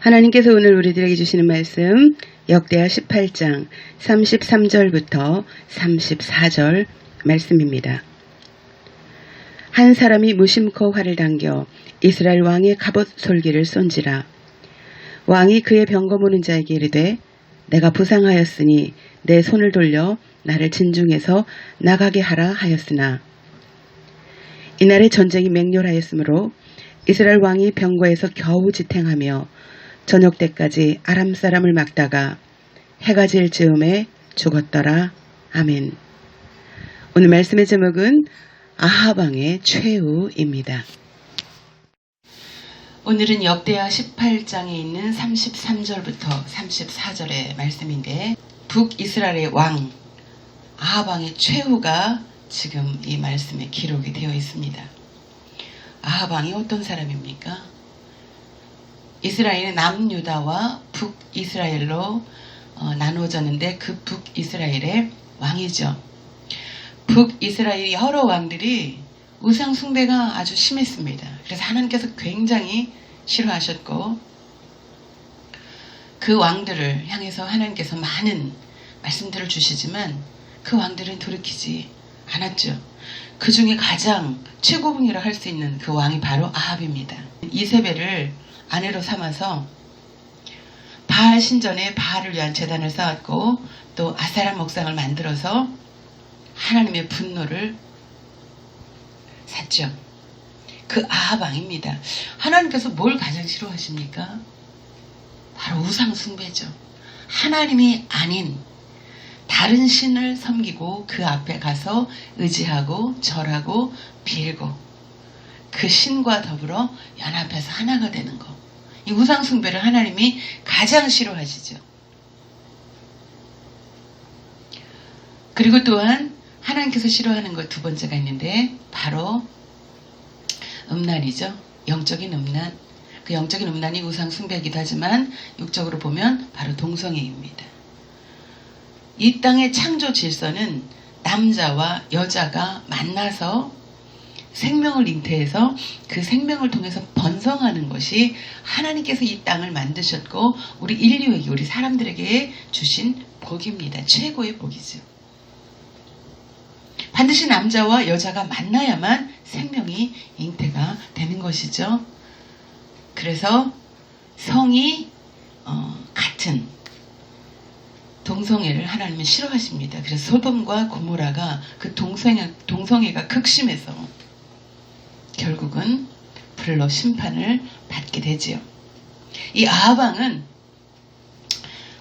하나님께서 오늘 우리들에게 주시는 말씀 역대하 18장 33절부터 34절 말씀입니다. 한 사람이 무심코 활을 당겨 이스라엘 왕의 갑옷 솔기를 쏜지라 왕이 그의 병거 모는 자에게 이르되 내가 부상하였으니 내 손을 돌려 나를 진중에서 나가게 하라 하였으나 이날에 전쟁이 맹렬하였으므로 이스라엘 왕이 병거에서 겨우 지탱하며 저녁 때까지 아람 사람을 막다가 해가 질 즈음에 죽었더라. 아멘. 오늘 말씀의 제목은 아하방의 최후입니다. 오늘은 역대하 18장에 있는 33절부터 34절의 말씀인데 북이스라엘의 왕 아하방의 최후가 지금 이 말씀에 기록이 되어 있습니다. 아하방이 어떤 사람입니까? 이스라엘은 남유다와 북이스라엘로 어, 나누어졌는데 그 북이스라엘의 왕이죠. 북이스라엘 여러 왕들이 우상 숭배가 아주 심했습니다. 그래서 하나님께서 굉장히 싫어하셨고 그 왕들을 향해서 하나님께서 많은 말씀들을 주시지만 그 왕들은 돌이키지 않았죠. 그 중에 가장 최고봉이라 할 수 있는 그 왕이 바로 아합입니다. 이세벨을 아내로 삼아서 바알 신전에 바알을 위한 재단을 쌓았고 또 아사람 목상을 만들어서 하나님의 분노를 샀죠. 그 아합왕입니다. 하나님께서 뭘 가장 싫어하십니까? 바로 우상 숭배죠. 하나님이 아닌 다른 신을 섬기고 그 앞에 가서 의지하고 절하고 빌고 그 신과 더불어 연합해서 하나가 되는 것. 이 우상 숭배를 하나님이 가장 싫어하시죠. 그리고 또한 하나님께서 싫어하는 것 두 번째가 있는데 바로 음란이죠. 영적인 음란. 그 영적인 음란이 우상 숭배이기도 하지만 육적으로 보면 바로 동성애입니다. 이 땅의 창조 질서는 남자와 여자가 만나서 생명을 잉태해서 그 생명을 통해서 번성하는 것이 하나님께서 이 땅을 만드셨고 우리 인류에게 우리 사람들에게 주신 복입니다. 최고의 복이죠. 반드시 남자와 여자가 만나야만 생명이 잉태가 되는 것이죠. 그래서 성이 어, 같은 동성애를 하나님은 싫어하십니다. 그래서 소돔과 고모라가 그 동성애, 동성애가 극심해서 결국은 불로 심판을 받게 되지요. 이 아하방은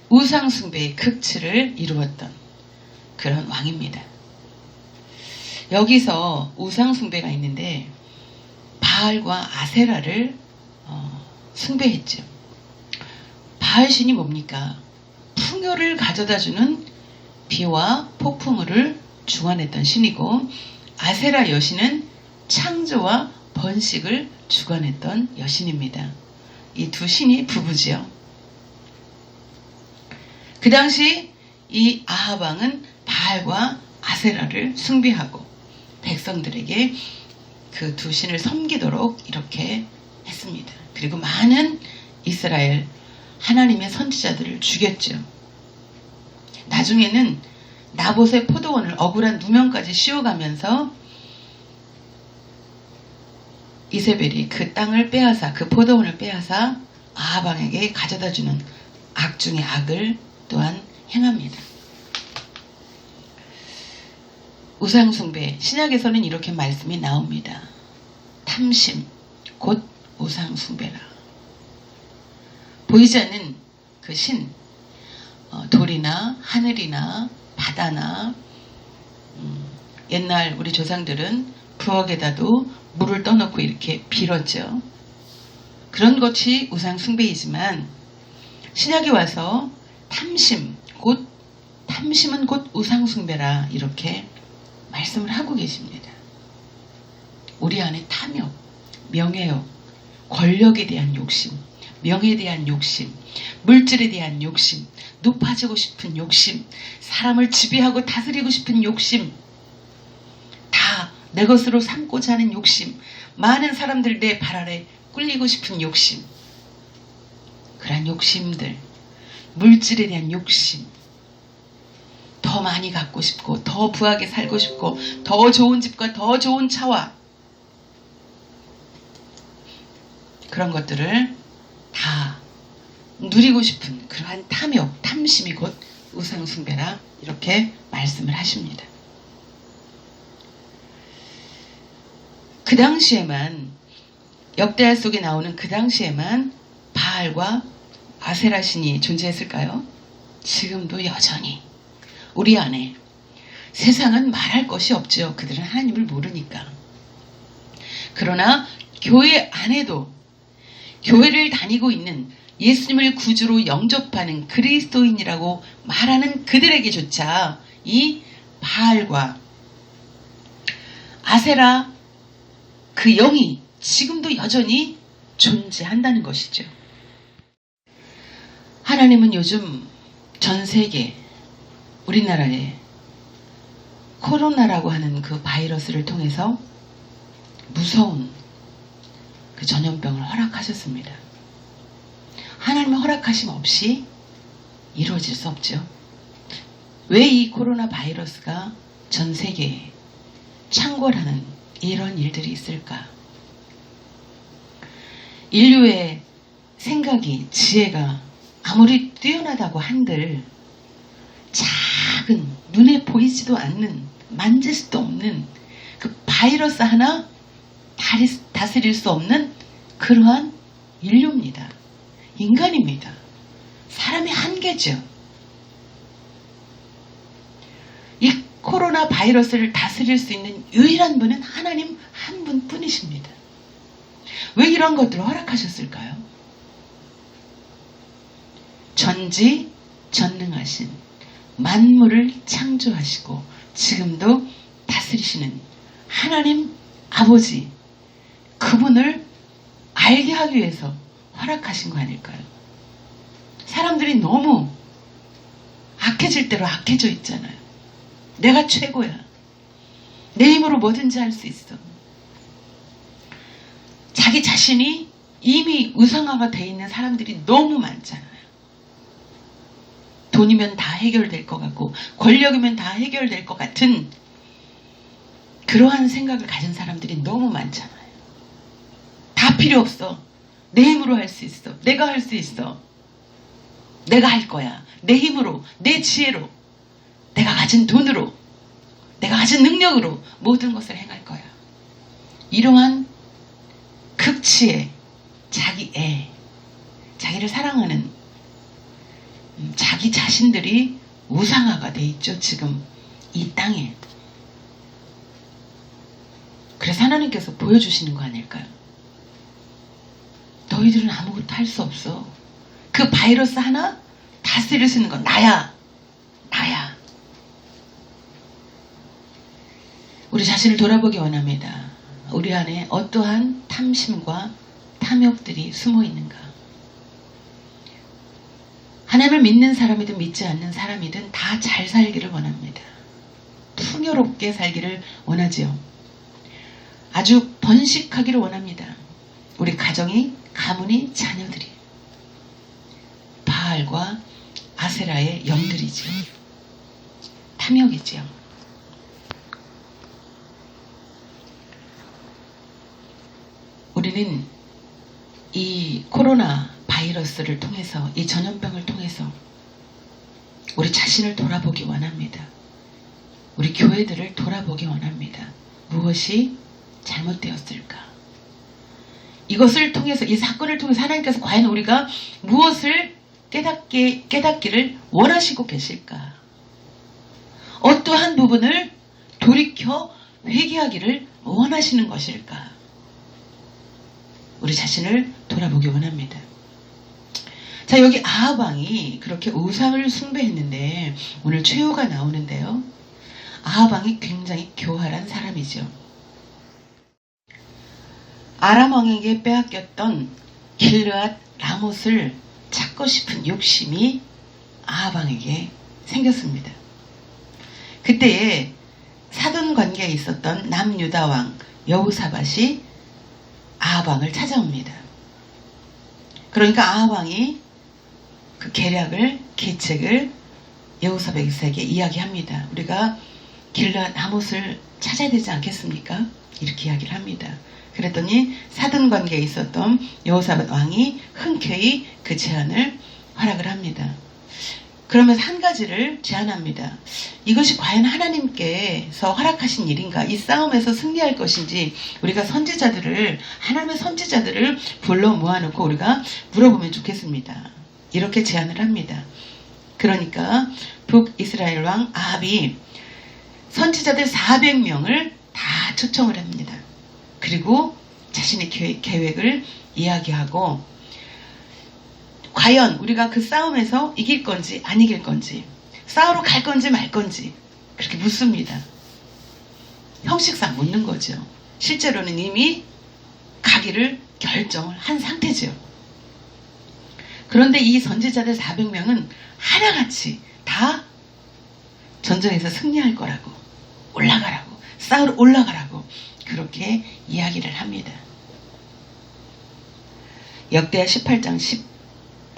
우상숭배의 극치를 이루었던 그런 왕입니다. 여기서 우상숭배가 있는데 바알과 아세라를 어, 숭배했죠. 바알 신이 뭡니까? 풍요를 가져다주는 비와 폭풍우를 주관했던 신이고 아세라 여신은 창조와 번식을 주관했던 여신입니다. 이 두 신이 부부지요. 그 당시 이 아하방은 바알과 아세라를 숭배하고 백성들에게 그 두 신을 섬기도록 이렇게 했습니다. 그리고 많은 이스라엘 하나님의 선지자들을 죽였죠. 나중에는 나봇의 포도원을 억울한 누명까지 씌워가면서 이세벨이 그 땅을 빼앗아 그 포도원을 빼앗아 아하방에게 가져다주는 악 중의 악을 또한 행합니다. 우상 숭배 신약에서는 이렇게 말씀이 나옵니다. 탐심 곧 우상 숭배라. 보이지 않는 그 신, 어, 돌이나 하늘이나 바다나 음, 옛날 우리 조상들은 부엌에다도 물을 떠놓고 이렇게 빌었죠. 그런 것이 우상 숭배이지만 신약에 와서 탐심 곧 탐심은 곧 우상 숭배라 이렇게 말씀을 하고 계십니다. 우리 안에 탐욕, 명예욕, 권력에 대한 욕심, 명예에 대한 욕심, 물질에 대한 욕심, 높아지고 싶은 욕심, 사람을 지배하고 다스리고 싶은 욕심, 다 내 것으로 삼고자 하는 욕심, 많은 사람들 내 발 아래 꿀리고 싶은 욕심. 그러한 욕심들, 물질에 대한 욕심, 더 많이 갖고 싶고, 더 부하게 살고 싶고, 더 좋은 집과 더 좋은 차와 그런 것들을 다 누리고 싶은 그러한 탐욕, 탐심이 곧 우상숭배라 이렇게 말씀을 하십니다. 그 당시에만 역대하 속에 나오는 그 당시에만 바알과 아세라 신이 존재했을까요? 지금도 여전히 우리 안에 세상은 말할 것이 없죠. 그들은 하나님을 모르니까. 그러나 교회 안에도 교회를 다니고 있는 예수님을 구주로 영접하는 그리스도인이라고 말하는 그들에게조차 이 바알과 아세라 그 영이 지금도 여전히 존재한다는 것이죠. 하나님은 요즘 전 세계 우리나라에 코로나라고 하는 그 바이러스를 통해서 무서운 그 전염병을 허락하셨습니다. 하나님의 허락하심 없이 이루어질 수 없죠. 왜 이 코로나 바이러스가 전 세계에 창궐하는 이런 일들이 있을까? 인류의 생각이, 지혜가 아무리 뛰어나다고 한들 작은 눈에 보이지도 않는 만질 수도 없는 그 바이러스 하나 다스릴 수 없는 그러한 인류입니다. 인간입니다. 사람의 한계죠. 이 코로나 바이러스를 다스릴 수 있는 유일한 분은 하나님 한 분 뿐이십니다. 왜 이런 것들을 허락하셨을까요? 전지 전능하신 만물을 창조하시고 지금도 다스리시는 하나님 아버지 그분을 알게 하기 위해서 허락하신 거 아닐까요? 사람들이 너무 악해질 대로 악해져 있잖아요. 내가 최고야. 내 힘으로 뭐든지 할 수 있어. 자기 자신이 이미 우상화가 돼 있는 사람들이 너무 많잖아요. 돈이면 다 해결될 것 같고, 권력이면 다 해결될 것 같은 그러한 생각을 가진 사람들이 너무 많잖아요. 다 필요 없어. 내 힘으로 할 수 있어. 내가 할 수 있어. 내가 할 거야. 내 힘으로, 내 지혜로, 내가 가진 돈으로, 내가 가진 능력으로 모든 것을 행할 거야. 이러한 극치의 자기 애, 자기를 사랑하는 음, 자기 자신들이 우상화가 돼 있죠. 지금 이 땅에. 그래서 하나님께서 보여주시는 거 아닐까요? 너희들은 아무것도 할 수 없어. 그 바이러스 하나 다스릴 수 있는 건 나야. 나야. 우리 자신을 돌아보기 원합니다. 우리 안에 어떠한 탐심과 탐욕들이 숨어 있는가? 하나님을 믿는 사람이든 믿지 않는 사람이든 다 잘 살기를 원합니다. 풍요롭게 살기를 원하지요. 아주 번식하기를 원합니다. 우리 가정이, 가문이, 자녀들이. 바알과 아세라의 영들이지요. 탐욕이지요. 우리는 이 코로나 바이러스를 통해서, 이 전염병을 통해서 우리 자신을 돌아보기 원합니다. 우리 교회들을 돌아보기 원합니다. 무엇이 잘못되었을까? 이것을 통해서, 이 사건을 통해서 하나님께서 과연 우리가 무엇을 깨닫게, 깨닫기를 원하시고 계실까? 어떠한 부분을 돌이켜 회개하기를 원하시는 것일까? 우리 자신을 돌아보기 원합니다. 자, 여기 아하방이 그렇게 우상을 숭배했는데 오늘 최후가 나오는데요. 아하방이 굉장히 교활한 사람이죠. 아람 왕에게 빼앗겼던 길르앗 라못을 찾고 싶은 욕심이 아하방에게 생겼습니다. 그때에 사돈 관계에 있었던 남유다 왕 여우사밭이 아하방을 찾아옵니다. 그러니까 아하방이 그 계략을 계책을 여호사백에게 이야기합니다. 우리가 길라 나못을 찾아야 되지 않겠습니까? 이렇게 이야기를 합니다. 그랬더니 사돈 관계에 있었던 여호사밧 왕이 흔쾌히 그 제안을 허락을 합니다. 그러면서 한 가지를 제안합니다. 이것이 과연 하나님께서 허락하신 일인가? 이 싸움에서 승리할 것인지 우리가 선지자들을 하나님의 선지자들을 불러 모아놓고 우리가 물어보면 좋겠습니다. 이렇게 제안을 합니다. 그러니까 북이스라엘 왕 아합이 선지자들 400명을 다 초청을 합니다. 그리고 자신의 계획, 계획을 이야기하고 과연 우리가 그 싸움에서 이길 건지 안 이길 건지 싸우러 갈 건지 말 건지 그렇게 묻습니다. 형식상 묻는 거죠. 실제로는 이미 가기를 결정을 한 상태죠. 그런데 이 선지자들 400명은 하나같이 다 전쟁에서 승리할 거라고 올라가라고 싸우러 올라가라고 그렇게 이야기를 합니다. 역대하 18장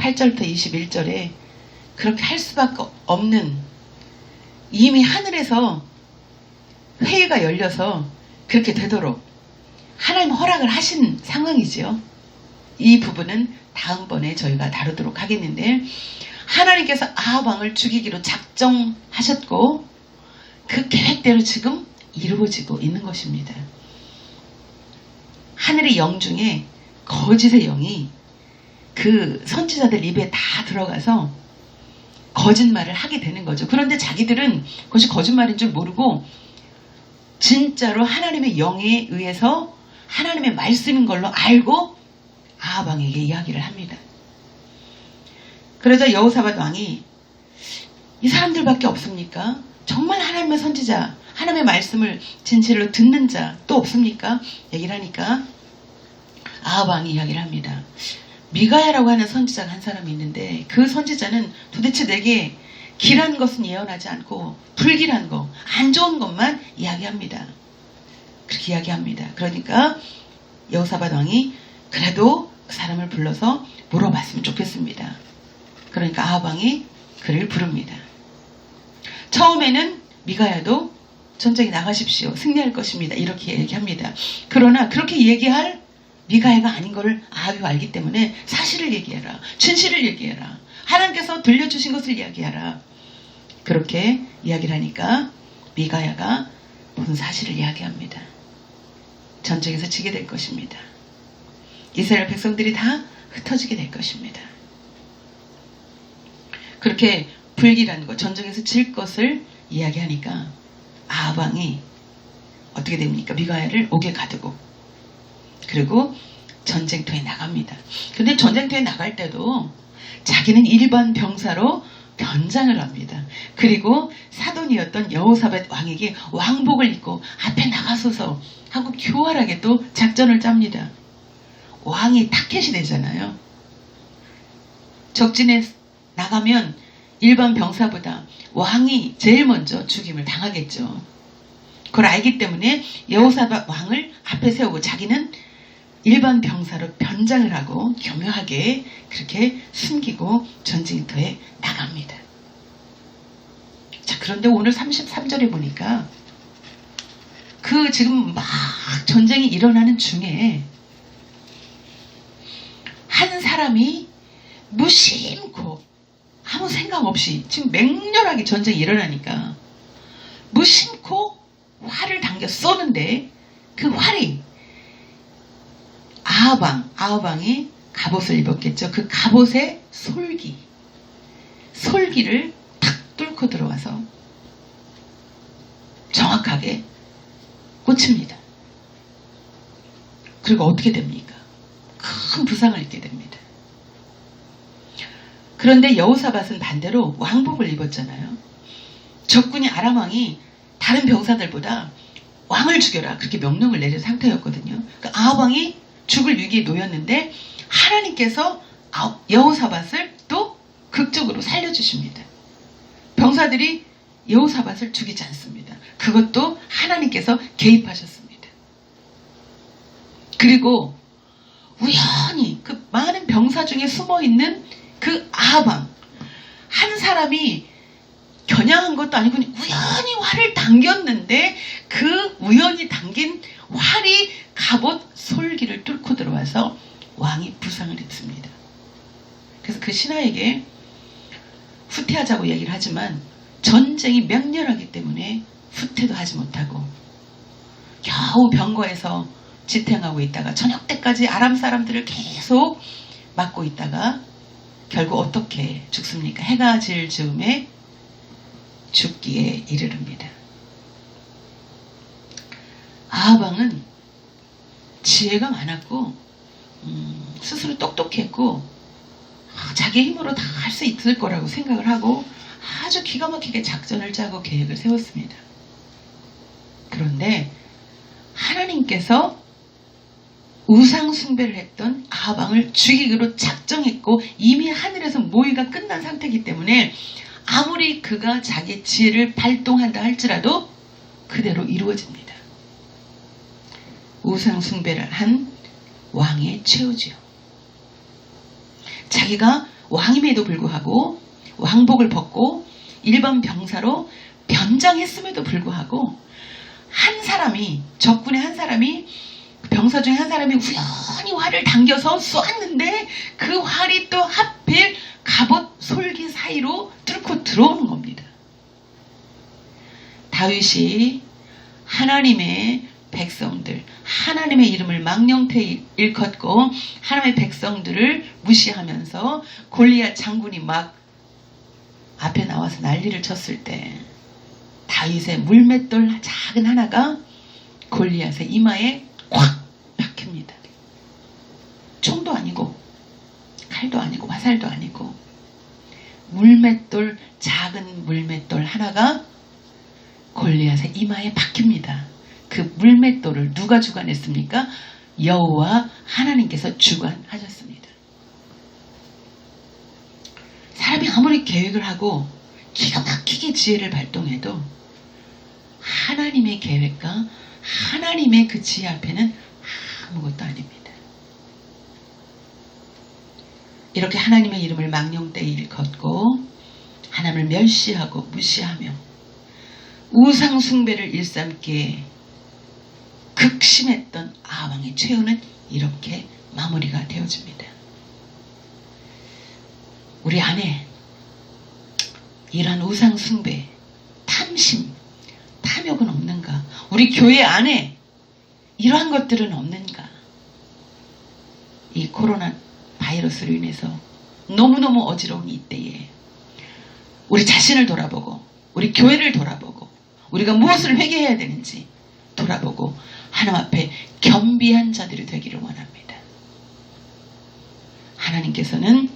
18절부터 21절에 그렇게 할 수밖에 없는 이미 하늘에서 회의가 열려서 그렇게 되도록 하나님 허락을 하신 상황이지요. 이 부분은 다음번에 저희가 다루도록 하겠는데 하나님께서 아합왕을 죽이기로 작정하셨고 그 계획대로 지금 이루어지고 있는 것입니다. 하늘의 영 중에 거짓의 영이 그 선지자들 입에 다 들어가서 거짓말을 하게 되는 거죠. 그런데 자기들은 그것이 거짓말인 줄 모르고 진짜로 하나님의 영에 의해서 하나님의 말씀인 걸로 알고 아합왕에게 이야기를 합니다. 그러자 여호사밧 왕이 이 사람들밖에 없습니까? 정말 하나님의 선지자, 하나님의 말씀을 진실로 듣는 자 또 없습니까? 얘기를 하니까 아합 왕이 이야기를 합니다. 미가야라고 하는 선지자가 한 사람이 있는데 그 선지자는 도대체 내게 길한 것은 예언하지 않고 불길한 거, 안 좋은 것만 이야기합니다. 그렇게 이야기합니다. 그러니까 여호사밧 왕이 그래도 그 사람을 불러서 물어봤으면 좋겠습니다. 그러니까 아합 왕이 그를 부릅니다. 처음에는 미가야도 전쟁에 나가십시오. 승리할 것입니다. 이렇게 얘기합니다. 그러나 그렇게 얘기할 미가야가 아닌 것을 아합이 알기 때문에 사실을 얘기해라. 진실을 얘기해라. 하나님께서 들려주신 것을 이야기하라. 그렇게 이야기를 하니까 미가야가 본 사실을 이야기합니다. 전쟁에서 지게 될 것입니다. 이스라엘 백성들이 다 흩어지게 될 것입니다. 그렇게 불길한 것, 전쟁에서 질 것을 이야기하니까 아방이 어떻게 됩니까? 미가야를 옥에 가두고 그리고 전쟁터에 나갑니다. 근데 전쟁터에 나갈 때도 자기는 일반 병사로 변장을 합니다. 그리고 사돈이었던 여호사벳 왕에게 왕복을 입고 앞에 나가서서 하고 교활하게 또 작전을 짭니다. 왕이 타켓이 되잖아요. 적진에 나가면 일반 병사보다 왕이 제일 먼저 죽임을 당하겠죠. 그걸 알기 때문에 여호사밧 왕을 앞에 세우고 자기는 일반 병사로 변장을 하고 교묘하게 그렇게 숨기고 전쟁터에 나갑니다. 자, 그런데 오늘 33절에 보니까 그 지금 막 전쟁이 일어나는 중에 한 사람이 무심코 아무 생각 없이 지금 맹렬하게 전쟁이 일어나니까 무심코 활을 당겨 쏘는데 그 활이 아하방, 아하방이 갑옷을 입었겠죠. 그 갑옷의 솔기, 솔기를 탁 뚫고 들어와서 정확하게 꽂힙니다. 그리고 어떻게 됩니까? 큰 부상을 입게 됩니다. 그런데 여우사밧은 반대로 왕복을 입었잖아요. 적군이 아람 왕이 다른 병사들보다 왕을 죽여라 그렇게 명령을 내린 상태였거든요. 그 아합 왕이 죽을 위기에 놓였는데 하나님께서 여호사밧을 또 극적으로 살려주십니다. 병사들이 여호사밧을 죽이지 않습니다. 그것도 하나님께서 개입하셨습니다. 그리고 우연히 그 많은 병사 중에 숨어 있는 그 아방 한 사람이 겨냥한 것도 아니고 우연히 활을 당겼는데 그 우연히 당긴 활이 갑옷 솔기를 뚫고 들어와서 왕이 부상을 입습니다. 그래서 그 신하에게 후퇴하자고 얘기를 하지만 전쟁이 맹렬하기 때문에 후퇴도 하지 못하고 겨우 병거에서 지탱하고 있다가 저녁 때까지 아람 사람들을 계속 막고 있다가 결국 어떻게 죽습니까? 해가 질 즈음에 죽기에 이르릅니다. 아하방은 지혜가 많았고 음, 스스로 똑똑했고 아, 자기 힘으로 다 할 수 있을 거라고 생각을 하고 아주 기가 막히게 작전을 짜고 계획을 세웠습니다. 그런데 하나님께서 우상 숭배를 했던 아방을 죽이기로 작정했고 이미 하늘에서 모의가 끝난 상태이기 때문에 아무리 그가 자기 지혜를 발동한다 할지라도 그대로 이루어집니다. 우상 숭배를 한 왕의 최후지요. 자기가 왕임에도 불구하고 왕복을 벗고 일반 병사로 변장했음에도 불구하고 한 사람이 적군의 한 사람이 병사 중에 한 사람이 우연히 활을 당겨서 쏘았는데 그 활이 또 하필 갑옷 솔기 사이로 뚫고 들어오는 겁니다. 다윗이 하나님의 백성들, 하나님의 이름을 망령태 일컫고 하나님의 백성들을 무시하면서 골리앗 장군이 막 앞에 나와서 난리를 쳤을 때 다윗의 물맷돌 작은 하나가 골리앗의 이마에 꽉 박힙니다. 총도 아니고 칼도 아니고 화살도 아니고 물맷돌 작은 물맷돌 하나가 골리앗의 이마에 박힙니다. 그 물맷돌을 누가 주관했습니까? 여호와 하나님께서 주관하셨습니다. 사람이 아무리 계획을 하고 기가 막히게 지혜를 발동해도 하나님의 계획과 하나님의 그 지혜 앞에는 아무것도 아닙니다. 이렇게 하나님의 이름을 망령되이 일컫고 하나님을 멸시하고 무시하며 우상숭배를 일삼기에 극심했던 아왕의 최후는 이렇게 마무리가 되어집니다. 우리 안에 이러한 우상 숭배, 탐심, 탐욕은 없는가? 우리 교회 안에 이러한 것들은 없는가? 이 코로나 바이러스로 인해서 너무너무 어지러운 이때에 우리 자신을 돌아보고 우리 교회를 돌아보고 우리가 무엇을 회개해야 되는지 돌아보고 하나님 앞에 겸비한 자들이 되기를 원합니다. 하나님께서는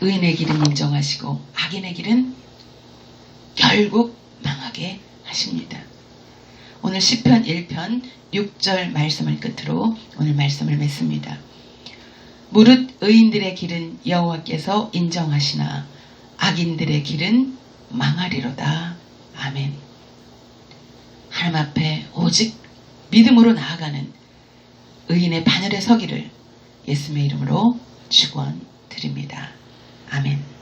의인의 길은 인정하시고 악인의 길은 결국 망하게 하십니다. 오늘 10편 1편 6절 말씀을 끝으로 오늘 말씀을 맺습니다. 무릇 의인들의 길은 여호와께서 인정하시나 악인들의 길은 망하리로다. 아멘. 하나님 앞에 오직 믿음으로 나아가는 의인의 바늘에 서기를 예수님의 이름으로 축원드립니다. 아멘.